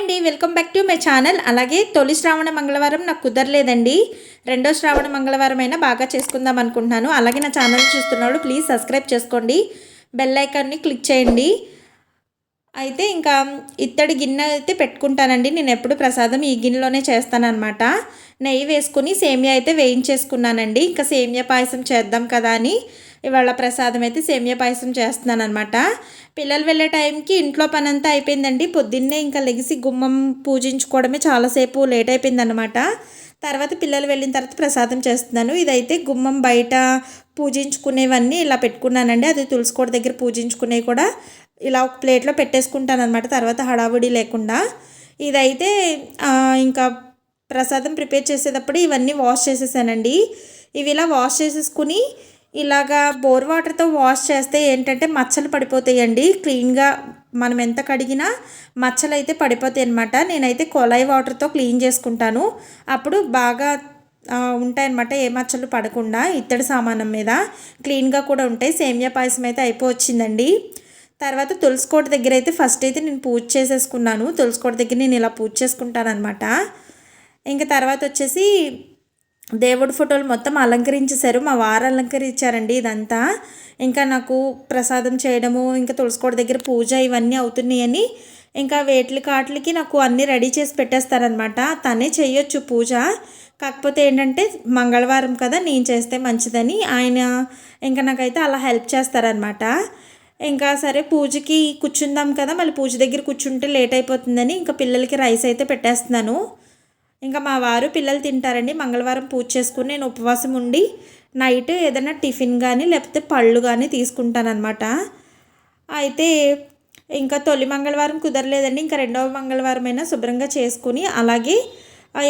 అండి welcome back to my channel. అలాగే తొలి శ్రావణ మంగళవారం నాకు కుదరలేదండి. రెండో శ్రావణ మంగళవారం అయినా బాగా చేసుకుందాం అనుకుంటున్నాను. అలాగే నా ఛానల్ చూస్తున్నాడు ప్లీజ్ సబ్స్క్రైబ్ చేసుకోండి. బెల్ ఐకాన్ని క్లిక్ చేయండి. అయితే ఇంకా ఇత్తడి గిన్నె అయితే పెట్టుకుంటానండి. నేను ఎప్పుడు ప్రసాదం ఈ గిన్నెలోనే చేస్తానన్నమాట. నెయ్యి వేసుకుని సేమియా అయితే వేయించేసుకున్నానండి. ఇంకా సేమియా పాయసం చేద్దాం కదా అని. ఇవాళ ప్రసాదం అయితే సేమియా పాయసం చేస్తున్నాను అనమాట పిల్లలు వెళ్ళే టైంకి ఇంట్లో పని అంతా అయిపోయిందండి. పొద్దున్నే ఇంకా లెగిసి గుమ్మం పూజించుకోవడమే చాలాసేపు లేట్ అయిపోయిందనమాట తర్వాత పిల్లలు వెళ్ళిన తర్వాత ప్రసాదం చేస్తున్నాను. ఇదైతే గుమ్మం బయట పూజించుకునేవన్నీ ఇలా పెట్టుకున్నానండి. అది తులసికోట దగ్గర పూజించుకునేవి కూడా ఇలా ఒక ప్లేట్లో పెట్టేసుకుంటాను అనమాట తర్వాత హడావుడి లేకుండా. ఇదైతే ఇంకా ప్రసాదం ప్రిపేర్ చేసేటప్పుడు ఇవన్నీ వాష్ చేసేసానండి. ఇవి ఇలా వాష్ చేసేసుకుని ఇలాగా బోర్ వాటర్తో వాష్ చేస్తే ఏంటంటే మచ్చలు పడిపోతాయండి. క్లీన్గా మనం ఎంత కడిగినా మచ్చలు అయితే పడిపోతాయి అనమాట నేనైతే కొలాయి వాటర్తో క్లీన్ చేసుకుంటాను. అప్పుడు బాగా ఉంటాయన్నమాట ఏ మచ్చలు పడకుండా ఇత్తడి సామానం మీద. క్లీన్గా కూడా ఉంటాయి. సేమియా పాయసం అయితే అయిపోవచ్చిందండి. తర్వాత తులసికోట దగ్గర అయితే ఫస్ట్ అయితే నేను పూజ చేసేసుకున్నాను. తులసికోట దగ్గర నేను ఇలా పూజ చేసుకుంటాను అనమాట ఇంకా తర్వాత వచ్చేసి దేవుడి ఫోటోలు మొత్తం అలంకరించేశారు మా వారు అలంకరించారండి ఇదంతా. ఇంకా నాకు ప్రసాదం చేయడము ఇంకా తులసికోట దగ్గర పూజ ఇవన్నీ అవుతున్నాయని ఇంకా వేట్ల కాట్లకి నాకు అన్నీ రెడీ చేసి పెట్టేస్తారనమాట తనే చేయొచ్చు పూజ. కాకపోతే ఏంటంటే మంగళవారం కదా నేను చేస్తే మంచిదని ఆయన ఇంకా నాకైతే అలా హెల్ప్ చేస్తారనమాట ఇంకా సరే పూజకి కూర్చుందాం కదా మళ్ళీ పూజ దగ్గర కూర్చుంటే లేట్ అయిపోతుందని ఇంకా పిల్లలకి రైస్ అయితే పెట్టేస్తున్నాను. ఇంకా మా వారు పిల్లలు తింటారండి. మంగళవారం పూజ చేసుకుని నేను ఉపవాసం ఉండి నైట్ ఏదైనా టిఫిన్ కానీ లేకపోతే పళ్ళు కానీ తీసుకుంటానమాట అయితే ఇంకా తొలి మంగళవారం కుదరలేదండి. ఇంకా రెండవ మంగళవారం అయినా శుభ్రంగా చేసుకుని అలాగే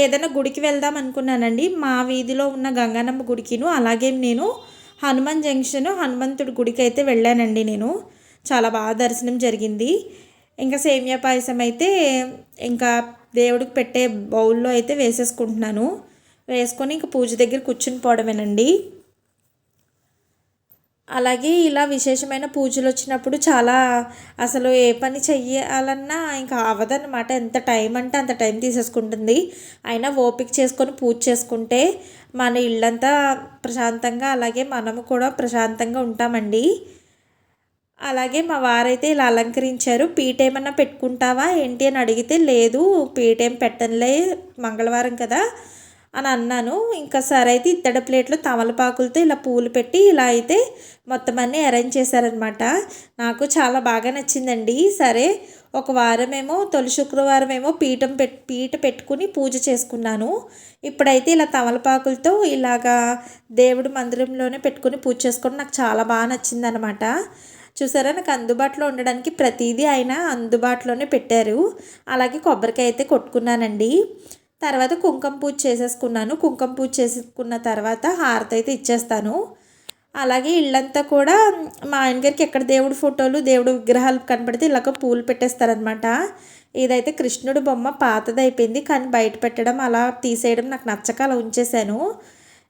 ఏదైనా గుడికి వెళ్దాం అనుకున్నానండి. మా వీధిలో ఉన్న గంగానమ్మ గుడికిను అలాగే నేను హనుమాన్ జంక్షన్ హనుమంతుడి గుడికి అయితే వెళ్ళానండి నేను. చాలా బాగా దర్శనం జరిగింది. ఇంకా సేమియా పాయసం అయితే ఇంకా దేవుడికి పెట్టే బౌల్లో అయితే వేసేసుకుంటున్నాను. వేసుకొని ఇంక పూజ దగ్గర కూర్చుని పోవడమేనండి. అలాగే ఇలా విశేషమైన పూజలు వచ్చినప్పుడు చాలా అసలు ఏ పని చెయ్యాలన్నా ఇంకా అవ్వదన్నమాట ఎంత టైం అంటే అంత టైం తీసేసుకుంటుంది. అయినా ఓపిక చేసుకొని పూజ చేసుకుంటే మన ఇళ్ళంతా ప్రశాంతంగా అలాగే మనము కూడా ప్రశాంతంగా ఉంటామండి. అలాగే మా వారైతే ఇలా అలంకరించారు. పీట ఏమన్నా పెట్టుకుంటావా ఏంటి అని అడిగితే లేదు పీట ఏం పెట్టనులే మంగళవారం కదా అని అన్నాను. ఇంకా సరే అయితే ఇత్తడి ప్లేట్లో తమలపాకులతో ఇలా పూలు పెట్టి ఇలా అయితే మొత్తం అన్నీ అరేంజ్ చేశారనమాట నాకు చాలా బాగా నచ్చిందండి. సరే ఒక వారమేమో తొలి శుక్రవారం ఏమో పీఠం పెట్ పీట పెట్టుకుని పూజ చేసుకున్నాను. ఇప్పుడైతే ఇలా తమలపాకులతో ఇలాగా దేవుడి మందిరంలోనే పెట్టుకుని పూజ చేసుకోవడం నాకు చాలా బాగా నచ్చిందనమాట చూసారా? నాకు అందుబాటులో ఉండడానికి ప్రతిదీ ఆయన అందుబాటులోనే పెట్టారు. అలాగే కొబ్బరికాయ అయితే కొట్టుకున్నానండి. తర్వాత కుంకుమ పూజ చేసేసుకున్నాను. కుంకుమ పూజ చేసుకున్న తర్వాత హారతి అయితే ఇచ్చేస్తాను. అలాగే ఇళ్ళంతా కూడా మా ఆయన గారికి ఎక్కడ దేవుడి ఫోటోలు దేవుడి విగ్రహాలు కనపడితే ఇలాగ పూలు పెట్టేస్తారనమాట ఇదైతే కృష్ణుడు బొమ్మ పాతది అయిపోయింది. కానీ బయట పెట్టడం అలా తీసేయడం నాకు నచ్చక అలా ఉంచేశాను.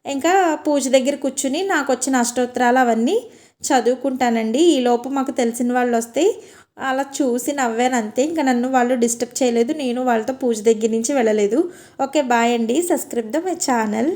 ఇంకా పూజ దగ్గర కూర్చుని నాకు వచ్చిన అష్టోత్తరాలు అవన్నీ చదువుకుంటానండి. ఈలోపు మాకు తెలిసిన వాళ్ళు వస్తే అలా చూసి నవ్వాను అంతే. ఇంకా నన్ను వాళ్ళు డిస్టర్బ్ చేయలేదు. నేను వాళ్ళతో పూజ దగ్గర నుంచి వెళ్ళలేదు. ఓకే బాయ్ అండి. Subscribe the my channel.